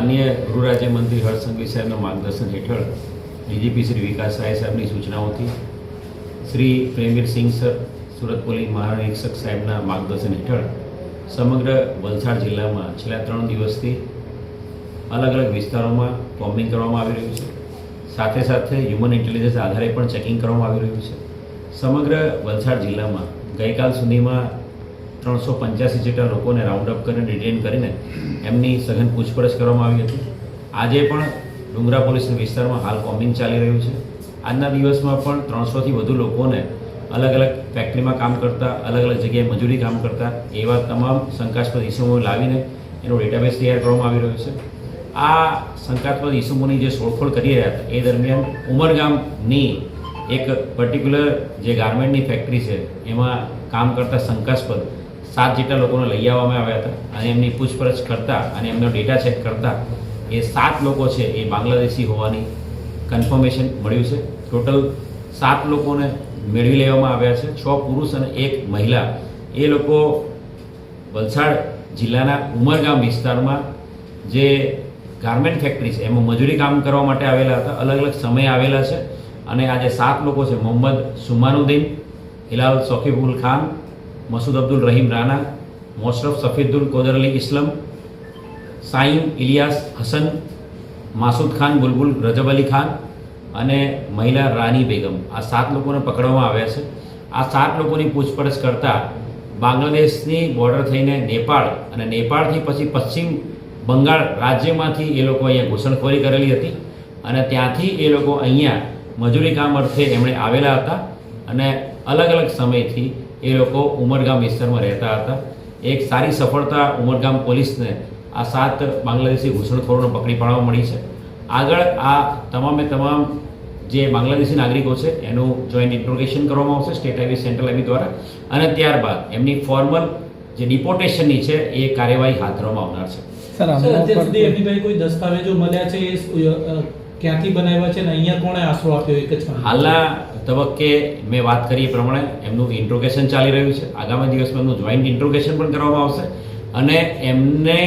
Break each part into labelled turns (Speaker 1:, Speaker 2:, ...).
Speaker 1: માનનીય ગૃહરાજ્યમંત્રી રાજ્યમંત્રી હર્ષ સંઘવી સાહેબના માર્ગદર્શન હેઠળ ડીજીપી શ્રી વિકાસ રાય સાહેબની સૂચનાઓથી શ્રી પ્રેમવીર સિંહ સર, સુરત પોલીસ મહાનિરીક્ષક સાહેબના માર્ગદર્શન હેઠળ સમગ્ર વલસાડ જિલ્લામાં છેલ્લા ત્રણ દિવસથી અલગ અલગ વિસ્તારોમાં કોમ્બિંગ કરવામાં આવી રહ્યું છે. સાથે સાથે હ્યુમન ઇન્ટેલિજન્સ આધારે પણ ચેકિંગ કરવામાં આવી રહ્યું છે. સમગ્ર વલસાડ જિલ્લામાં ગઈકાલ સુધીમાં ત્રણસો પંચ્યાસી જેટલા લોકોને રાઉન્ડ અપ કરીને ડિટેન કરીને એમની સઘન પૂછપરછ કરવામાં આવી હતી. આજે પણ ડુંગરા પોલીસના વિસ્તારમાં હાલ કોમ્બિંગ ચાલી રહ્યું છે. આજના દિવસમાં પણ ત્રણસોથી વધુ લોકોને અલગ અલગ ફેક્ટરીમાં કામ કરતા, અલગ અલગ જગ્યાએ મજૂરી કામ કરતા એવા તમામ શંકાસ્પદ ઇસમો લાવીને એનો ડેટાબેઝ તૈયાર કરવામાં આવી રહ્યો છે. આ શંકાસ્પદ ઇસમોની જે શોધખોળ કરી રહ્યા હતા, એ દરમિયાન ઉમરગામની એક પર્ટિક્યુલર જે ગાર્મેન્ટની ફેક્ટરી છે, એમાં કામ કરતા શંકાસ્પદ સાત જેટલા લોકોને લઈ આવવામાં આવ્યા હતા અને એમની પૂછપરછ કરતા અને એમનો ડેટા ચેક કરતા એ સાત લોકો છે એ બાંગ્લાદેશી હોવાની કન્ફર્મેશન મળ્યું છે. ટોટલ સાત લોકોને મેળવી લેવામાં આવ્યા છે. છ પુરુષ અને એક મહિલા. એ લોકો વલસાડ જિલ્લાના ઉમરગામ વિસ્તારમાં જે ગાર્મેન્ટ ફેક્ટરી છે, એમાં મજૂરી કામ કરવા માટે આવેલા હતા. અલગ અલગ સમયે આવેલા છે અને આજે સાત લોકો છે. મોહમ્મદ સુમાનુદ્દીન, હિલાલ સોકીબુલ ખાન મસૂદ અબ્દુલ રહીમ રાના મોશરફ સફીદુલ કોદર અલી ઇસ્લમ, સાઈમ ઇલિયાસ હસન, માસૂદ ખાન બુલબુલ રજબ અલી ખાન અને મહિલા રાની બેગમ. આ સાત લોકોને પકડવામાં આવ્યા છે. આ સાત લોકોની પૂછપરછ કરતાં બાંગ્લાદેશની બોર્ડર થઈને નેપાળ અને નેપાળથી પછી પશ્ચિમ બંગાળ રાજ્યમાંથી એ લોકો અહીંયા ઘૂસણખોરી કરેલી હતી અને ત્યાંથી એ લોકો અહીંયા મજૂરી કામ અર્થે એમણે આવેલા હતા અને અલગ અલગ સમયથી એ લોકો ઉમરગામ વિસ્તારમાં રહેતા હતા. એક સારી સફળતા ઉમરગામ પોલીસને આ સાત બાંગ્લાદેશી ઘૂસણખોરોને પકડી પાડવા મળી છે. આગળ આ તમામે તમામ જે બાંગ્લાદેશી નાગરિકો છે એનું જોઈન્ટ ઇન્ટ્રોગેશન કરવામાં આવશે સ્ટેટ હાઈવે સેન્ટ્રલ હાઈવે દ્વારા. અને ત્યારબાદ એમની ફોર્મલ જે ડિપોર્ટેશનની છે એ કાર્યવાહી હાથ ધરવામાં આવનાર છે.
Speaker 2: સર
Speaker 3: અત્યાર સુધી એમની કોઈ દસ્તાવેજો મળ્યા છે એ ક્યાંથી બનાવ્યા છે અને અહીંયા કોણે આશરો આપ્યો એક જ
Speaker 1: હાલના તબક્કે મેં વાત કરી એ પ્રમાણે એમનું ઇન્ટ્રોગેશન ચાલી રહ્યું છે. આગામી દિવસમાં એમનું જોઈન્ટ ઇન્ટ્રોગેશન પણ કરવામાં આવશે. અને એમને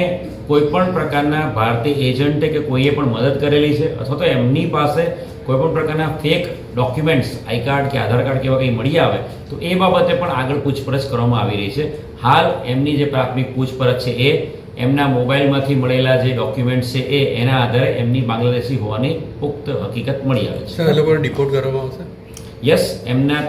Speaker 1: કોઈ પણ પ્રકારના ભારતીય એજન્ટે કે કોઈએ પણ મદદ કરેલી છે અથવા તો એમની પાસે કોઈ પણ પ્રકારના ફેક ડોક્યુમેન્ટ્સ આઈ કાર્ડ કે આધાર કાર્ડ કે એવા કંઈ મળી આવે, તો એ બાબતે પણ આગળ પૂછપરછ કરવામાં આવી રહી છે. હાલ એમની જે પ્રાથમિક પૂછપરછ છે એ એમના મોબાઈલમાંથી મળેલા જે ડોક્યુમેન્ટ્સ છે એ એના આધારે એમની બાંગ્લાદેશી હોવાની પુખ્ત હકીકત મળી આવે છે.
Speaker 4: ડિપોર્ટ કરવામાં આવશે?
Speaker 1: યસ એમના